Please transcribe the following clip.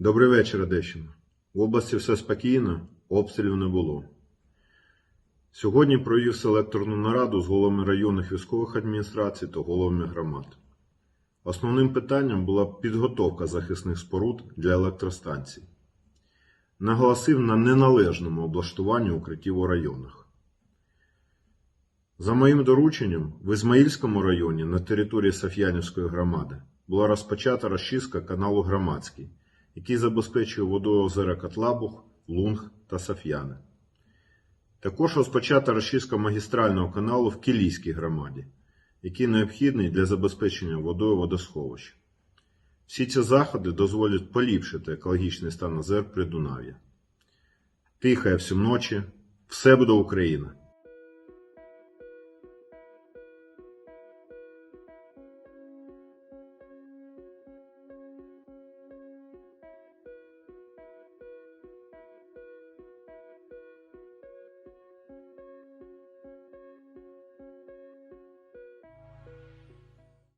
Добрий вечір, Одещина. В області все спокійно, обстрілів не було. Сьогодні провів селекторну нараду з головами районних військових адміністрацій та головами громад. Основним питанням була підготовка захисних споруд для електростанцій. Наголосив на неналежному облаштуванні укриттів у районах. За моїм дорученням, в Ізмаїльському районі на території Саф'янівської громади була розпочата розчистка каналу Громадський, який забезпечує водою озера Котлабух, Лунг та Саф'яни. Також розпочата розчистка магістрального каналу в Кілійській громаді, який необхідний для забезпечення водою водосховища. Всі ці заходи дозволять поліпшити екологічний стан озер Придунав'я. Тихає всю ночі, все буде Україна!